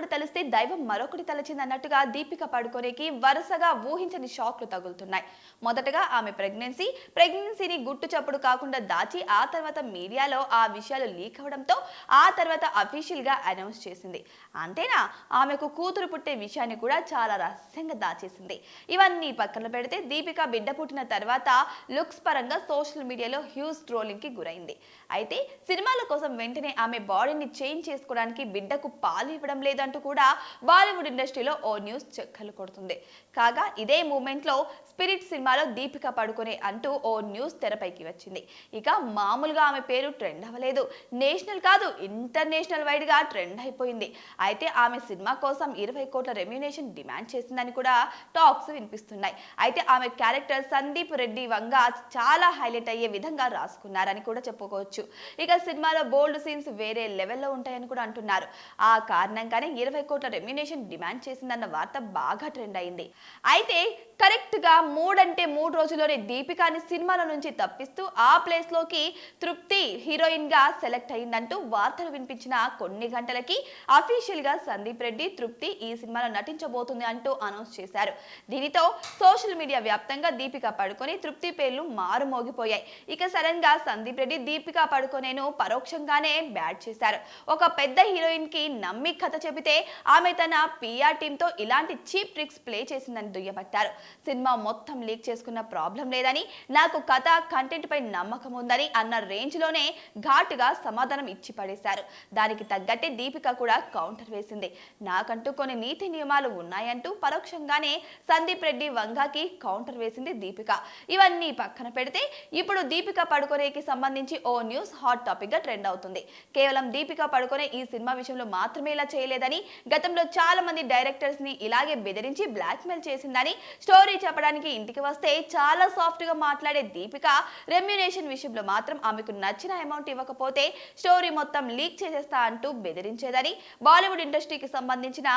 ఒకటి తెలిస్తే దైవం మరొకటి తలచింది అన్నట్టుగా దీపిక పడుకోనేకి వరుసగా ఊహించని షాక్లు తగులుతున్నాయి. మొదటగా ఆమె ప్రెగ్నెన్సీ ప్రెగ్నెన్సీని గుట్టు చప్పుడు కాకుండా దాచి ఆ తర్వాత మీడియాలో ఆ విషయాలు లీక్ అవడంతో ఆ తర్వాత అఫీషియల్గా అనౌన్స్ చేసింది. అంతేనా? ఆమెకు కూతురు పుట్టే విషయాన్ని కూడా చాలా రహస్యంగా దాచేసింది. ఇవన్నీ పక్కన పెడితే దీపిక బిడ్డ పుట్టిన తర్వాత లుక్స్ పరంగా సోషల్ మీడియాలో హ్యూజ్ ట్రోలింగ్కి గురైంది. అయితే సినిమాల కోసం వెంటనే ఆమె బాడీని చేంజ్ చేసుకోవడానికి బిడ్డకు పాలు ఇవ్వడం లేదంటూ కూడా బాలీవుడ్ ఇండస్ట్రీలో ఓ న్యూస్ చెక్కలు కొడుతుంది. కాగా ఇదే మూమెంట్లో స్పిరిట్ సినిమాలో దీపిక పడుకునే అంటూ ఓ న్యూస్ తెరపైకి వచ్చింది. ఇక మామూలుగా ఆమె పేరు ట్రెండ్ అవ్వలేదు. నేషనల్ కాదు ఇంటర్నేషనల్ వైడ్గా ట్రెండ్ అయిపోయింది. అయితే ఆమె సినిమా కోసం ఇరవై కోట్ల రెమ్యునేషన్ డిమాండ్ చేసిందని కూడా టాక్స్ వినిపిస్తున్నాయి. అయితే ఆమె క్యారెక్టర్ సందీప్ రెడ్డి వంగ చాలా హైలైట్ అయ్యే విధంగా రాసుకున్నారని కూడా చెప్పుకోవచ్చు. ఇక సినిమాలో బోల్డ్ సీన్స్ వేరే లెవెల్లో ఉంటాయని కూడా అంటున్నారు. ఆ కారణంగానే ఇరవై కోట్ల రెమ్యునేషన్ డిమాండ్ చేసిందన్న వార్త బాగా ట్రెండ్ అయింది. అయితే కరెక్ట్గా మూడంటే మూడు రోజుల్లోనే దీపికాని సినిమాల నుంచి తప్పిస్తూ ఆ ప్లేస్లోకి తృప్తి హీరోయిన్గా సెలెక్ట్ అయిందంటూ వార్తలు వినిపించిన కొన్ని గంటలకి అఫీషియల్గా సందీప్ రెడ్డి తృప్తి ఈ సినిమాలో నటించబోతుంది అంటూ అనౌన్స్ చేశారు. దీనితో సోషల్ మీడియా వ్యాప్తంగా దీపిక పడుకొని తృప్తి పేర్లు మారుమోగిపోయాయి ఇక సడన్గా సందీప్ రెడ్డి దీపిక పడుకొనేను పరోక్షంగానే బ్యాట్ చేశారు. ఒక పెద్ద హీరోయిన్కి నమ్మి కథ చెబితే ఆమె తన పిఆర్ టీమ్తో ఇలాంటి చీప్ ట్రిక్స్ ప్లే చేసిందని దుయ్యబట్టారు. సినిమా మొత్తం లీక్ చేసుకున్న ప్రాబ్లం లేదని నాకు కథ కంటెంట్ పై నమ్మకం ఉందని అన్న రేంజ్లోనే ఘాటుగా సమాధానం ఇచ్చి పడేశారు. దానికి తగ్గట్టే దీపిక కూడా కౌంటర్ వేసింది. నాకంటూ కొన్ని నీతి నియమాలు ఉన్నాయంటూ పరోక్షంగానే సందీప్ రెడ్డి వంగాకి కౌంటర్ వేసింది దీపిక. ఇవన్నీ పక్కన పెడితే ఇప్పుడు దీపిక పడుకొనేకి సంబంధించి ఓ న్యూస్ హాట్ టాపిక్గా ట్రెండ్ అవుతుంది. కేవలం దీపిక పడుకొనే ఈ సినిమా విషయంలో మాత్రమే ఇలా చేయలేదని గతంలో చాలా మంది డైరెక్టర్స్ని ఇలాగే బెదిరించి బ్లాక్ మెయిల్ చేసిందని స్టోరీ స్టోరీ చెప్పడానికి ఇంటికి వస్తే చాలా సాఫ్ట్గా మాట్లాడే దీపిక రెమ్యునేషన్ విషయంలో మాత్రం ఆమెకు నచ్చిన అమౌంట్ ఇవ్వకపోతే స్టోరీ మొత్తం లీక్ చేసేస్తా అంటూ బెదిరించేదని బాలీవుడ్ ఇండస్ట్రీకి సంబంధించిన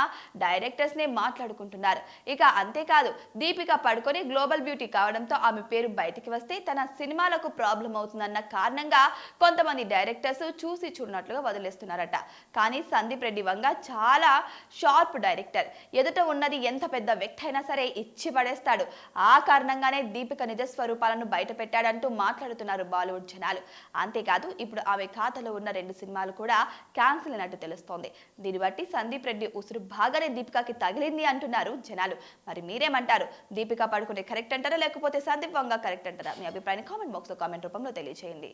డైరెక్టర్స్ నే మాట్లాడుకుంటున్నారు. ఇక అంతేకాదు దీపిక పడుకొని గ్లోబల్ బ్యూటీ కావడంతో ఆమె పేరు బయటికి వస్తే తన సినిమాలకు ప్రాబ్లం అవుతుందన్న కారణంగా కొంతమంది డైరెక్టర్స్ చూసి చూడనట్లుగా వదిలేస్తున్నారట. కానీ సందీప్ రెడ్డి వంగ చాలా షార్ప్ డైరెక్టర్ ఎదుట ఉన్నది ఎంత పెద్ద వ్యక్తి అయినా సరే ఇచ్చి పడేస్తాడు ఆ కారణంగానే దీపిక నిజ స్వరూపాలను బయట పెట్టాడంటూ మాట్లాడుతున్నారు బాలీవుడ్ జనాలు. అంతేకాదు ఇప్పుడు ఆమె ఖాతాలో ఉన్న రెండు సినిమాలు కూడా క్యాన్సిల్ అయినట్టు తెలుస్తోంది. దీన్ని బట్టి సందీప్ రెడ్డి ఉసురు బాగానే దీపికకి తగిలింది అంటున్నారు జనాలు. మరి మీరేమంటారు? దీపిక పడుకునే కరెక్ట్ అంటారా? లేకపోతే సందీప్ వంగ కరెక్ట్ అంటారా? మీ అభిప్రాయాన్ని కామెంట్ బాక్స్లో కామెంట్ రూపంలో తెలియజేయండి